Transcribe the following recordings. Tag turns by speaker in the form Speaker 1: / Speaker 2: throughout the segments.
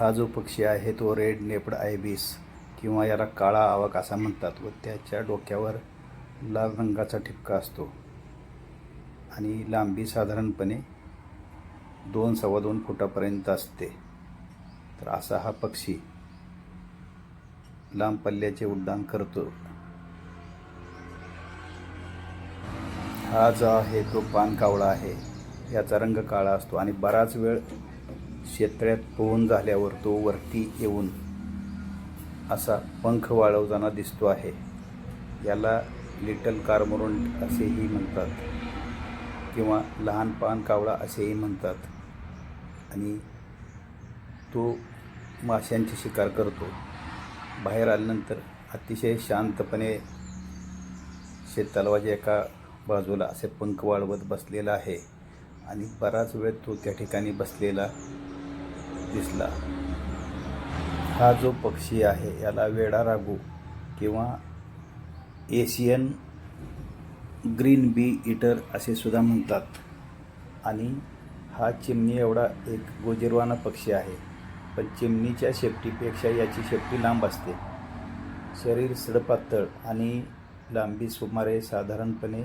Speaker 1: हा जो पक्षी आहे तो रेड नेपड आयबीस किंवा याला काळा आवक असा म्हणतात व त्याच्या डोक्यावर लाल रंगाचा ठिपका असतो. आणि लांबी साधारणपणे दोन सव्वा दोन फुटापर्यंत असते. तर असा हा पक्षी लांब पल्ल्याचे उड्डाण करतो. हा जो आहे तो पानकावळा आहे. याचा रंग काळा असतो आणि बराच वेळ शेतळ्यात पोहून झाल्यावर तो वरती येऊन असा पंख वाळवताना दिसतो आहे. याला लिटल कार्मोरंट असेही म्हणतात किंवा लहान पान कावळा असेही म्हणतात. आणि तो माशांची शिकार करतो. बाहेर आल्यानंतर अतिशय शांतपणे शेततलावाच्या एका बाजूला असे पंख वाळवत बसलेला आहे आणि बराच वेळ तो त्या ठिकाणी बसलेला दिसला. हा जो पक्षी आहे याला वेडा रागू किंवा एशियन ग्रीन बी इटर असे सुद्धा म्हणतात. आणि हा चिमणी एवढा एक गोजिरवाना पक्षी आहे पण चिमणीच्या शेपटीपेक्षा याची शेपटी लांब असते. शरीर सडपातळ आणि लांबी सुमारे साधारणपणे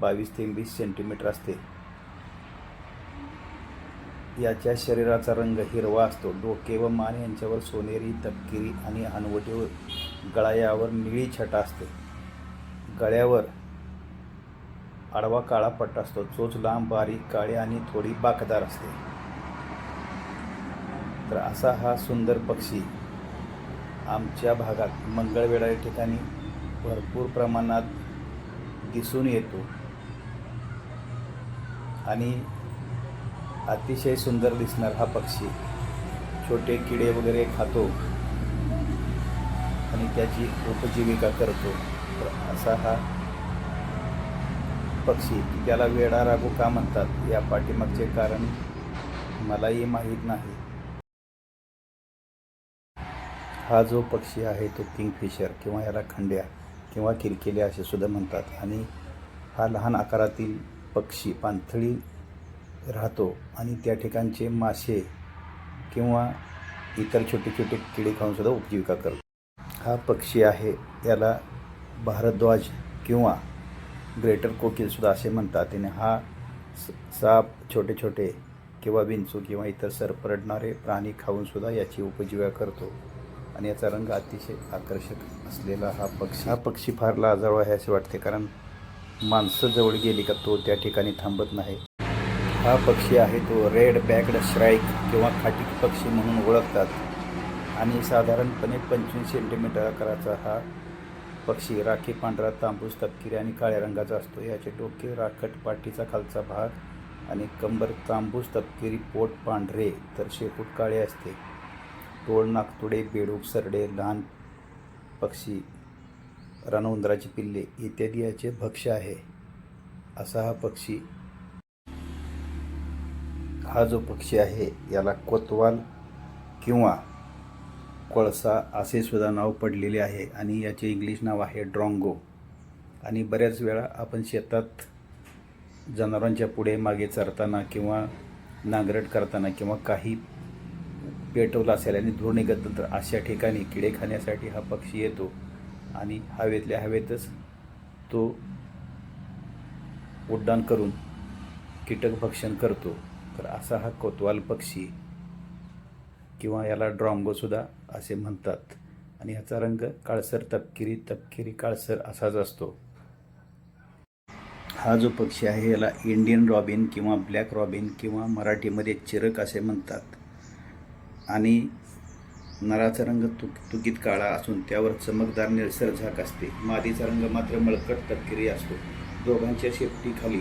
Speaker 1: बावीस ते वीस सेंटीमीटर असते. याच्या शरीराचा रंग हिरवा असतो. डोके व मान यांच्यावर सोनेरी तपकिरी आणि हनवटी गळ्यावर निळी छटा असते. गळ्यावर आडवा काळा पट्टा असतो. चोच लांब बारीक काळी आणि थोडी बाकदार असते. तर असा हा सुंदर पक्षी आमच्या भागात मंगळवेढा या ठिकाणी भरपूर प्रमाणात दिसून येतो. आणि अतिशय सुंदर दिसणार हा पक्षी. छोटे किडे वगैरे खातो आणि त्याची उपजीविका करतो. तर असा हा पक्षी त्याला वेडा रागू का म्हणतात या पाठीमागचे कारण मलाही माहीत नाही. हा जो पक्षी आहे तो किंगफिशर किंवा याला खंड्या किंवा किरकिल्या असे सुद्धा म्हणतात. आणि हा लहान आकारातील पक्षी पाणथळी राहतो आणि त्या ठिकाणचे मासे किंवा इतर छोटे छोटे किडे खाऊनसुद्धा उपजीविका करतो. हा पक्षी आहे याला भारद्वाज किंवा ग्रेटर कोकिलसुद्धा असे म्हणतात. आणि हा स- साप छोटे छोटे किंवा विंचू किंवा इतर सरपरडणारे प्राणी खाऊनसुद्धा याची उपजीविका करतो. आणि याचा रंग अतिशय आकर्षक असलेला हा पक्षी. हा पक्षी फार लाजाळू आहे असे वाटते कारण माणसं जवळ गेली का तो त्या ठिकाणी थांबत नाही. हा पक्षी आहे तो रेड बॅक्ड श्राईक किंवा खाटीक पक्षी म्हणून ओळखतात. आणि साधारणपणे पंचवीस सेंटीमीटर आकाराचा हा पक्षी राखी पांढरा तांबूस तपकिरी आणि काळ्या रंगाचा असतो. याचे डोके राखट पाठीचा खालचा भाग आणि कंबर तांबूस तपकिरी पोट पांढरे तर शेपूट काळे असते. टोळ नागतुडे बेडूक सरडे लहान पक्षी रानउंदराची पिल्ले इत्यादी याचे भक्ष्य आहे. असा हा पक्षी हा जो पक्षी आहे याला कोतवाल किंवा कोळसा असे सुद्धा नाव पडलेले आहे आणि याचे इंग्लिश नाव आहे ड्रॉंगो. आणि बऱ्याच वेळा आपण शेतात जनावरांच्या पुढे मागे चरताना किंवा नांगरट करताना किंवा काही पेटवलं असेल आणि धूळ निघत तर अशा ठिकाणी किडे खाण्यासाठी हा पक्षी येतो आणि हवेतल्या हवेतच तो उड्डाण करून कीटक भक्षण करतो. तर असा हा कोतवाल पक्षी किंवा याला ड्रॉंगोसुद्धा असे म्हणतात. आणि याचा रंग काळसर तपकिरी तपकिरी काळसर असाच असतो. हा जो पक्षी आहे याला इंडियन रॉबिन किंवा ब्लॅक रॉबिन किंवा मराठीमध्ये चिरक असे म्हणतात. आणि नराचा रंग तुक तुकीत काळा असून त्यावर चमकदार निळसर झाक असते. मादीचा रंग मात्र मळकट तपकिरी असतो. दोघांच्या शेपटीखाली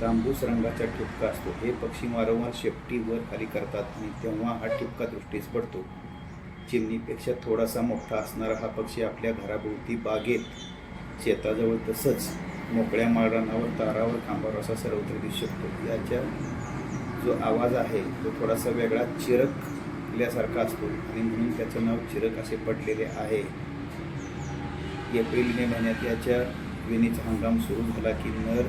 Speaker 1: तांबूस रंगाचा ठिपका असतो. हे पक्षी वारंवार शेपटी वर खाली करतात आणि तेव्हा हा ठिपका दृष्टीस पडतो. चिमणीपेक्षा थोडासा मोठा असणारा हा पक्षी आपल्या घराभोवती बागेत शेताजवळ तसंच मोकळ्या माळरानावर तारावर खांबावर असा सर्वत्र दिसू शकतो. याच्या जो आवाज आहे तो थोडासा वेगळा चिरकल्यासारखा असतो आणि म्हणून त्याचं नाव चिरक असे पडलेले आहे. एप्रिल मे महिन्यात याच्या विणीचा हंगाम सुरू झाला की नर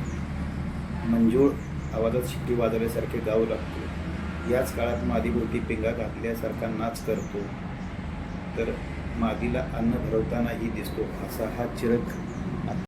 Speaker 1: मंजूळ आवाजात शिट्टी वाजवल्यासारखे गाऊ लागतो. याच काळात मादीभोवती पिंगा घातल्यासारखा नाच करतो. तर मादीला अन्न भरवतानाही दिसतो असा हा चिरक